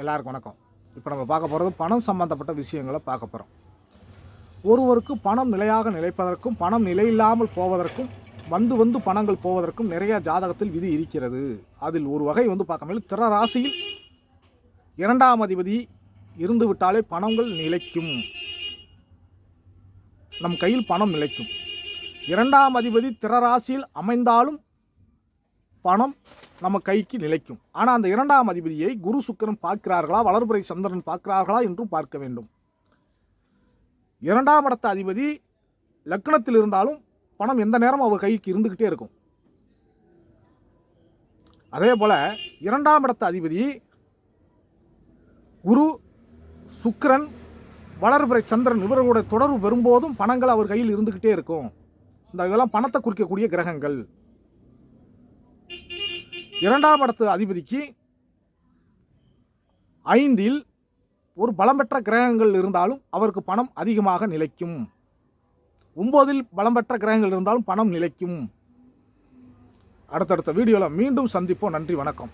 எல்லாருக்கும் வணக்கம். இப்போ நம்ம பார்க்க போகிறது பணம் சம்பந்தப்பட்ட விஷயங்களை பார்க்க போகிறோம் ஒருவருக்கு பணம் நிலையாக நிலைப்பதற்கும் பணம் நிலையில்லாமல் போவதற்கும் வந்து வந்து பணங்கள் போவதற்கும் நிறைய ஜாதகத்தில் விதி இருக்கிறது. அதில் ஒரு வகை வந்து பார்க்கಮೇல் திற ராசியில் இரண்டாம் அதிபதி இருந்து விட்டாலே பணங்கள் நிலைக்கும். நம் கையில் பணம் நிலைக்கும். இரண்டாம் அதிபதி திற ராசியில் அமைந்தாலும் பணம் நம்ம கைக்கு நிலைக்கும். ஆனால் அந்த இரண்டாம் அதிபதியை குரு சுக்கிரன் பார்க்கிறார்களா? வளர்புரை சந்திரன் பார்க்கிறார்களா என்றும் பார்க்க வேண்டும். இரண்டாம் இடத்த அதிபதி லக்னத்தில் இருந்தாலும் பணம் எந்த நேரம் அவர் கைக்கு இருந்துக்கிட்டே இருக்கும். அதே போல் இரண்டாம் இடத்த அதிபதி குரு சுக்கரன் வளர்பிறை சந்திரன் இவர்களுடைய தொடர்பு பெறும்போதும் பணங்கள் அவர் கையில் இருந்துக்கிட்டே இருக்கும். இந்த இதெல்லாம் பணத்தை குறிக்கக்கூடிய கிரகங்கள். இரண்டாம் இடத்து அதிபதிக்கு ஐந்தில் ஒரு பலம் பெற்ற கிரகங்கள் இருந்தாலும் அவருக்கு பணம் அதிகமாக நிலைக்கும். ஒம்போதில் பலம் பெற்ற கிரகங்கள் இருந்தாலும் பணம் நிலைக்கும். அடுத்தடுத்த வீடியோவில் மீண்டும் சந்திப்போம். நன்றி வணக்கம்.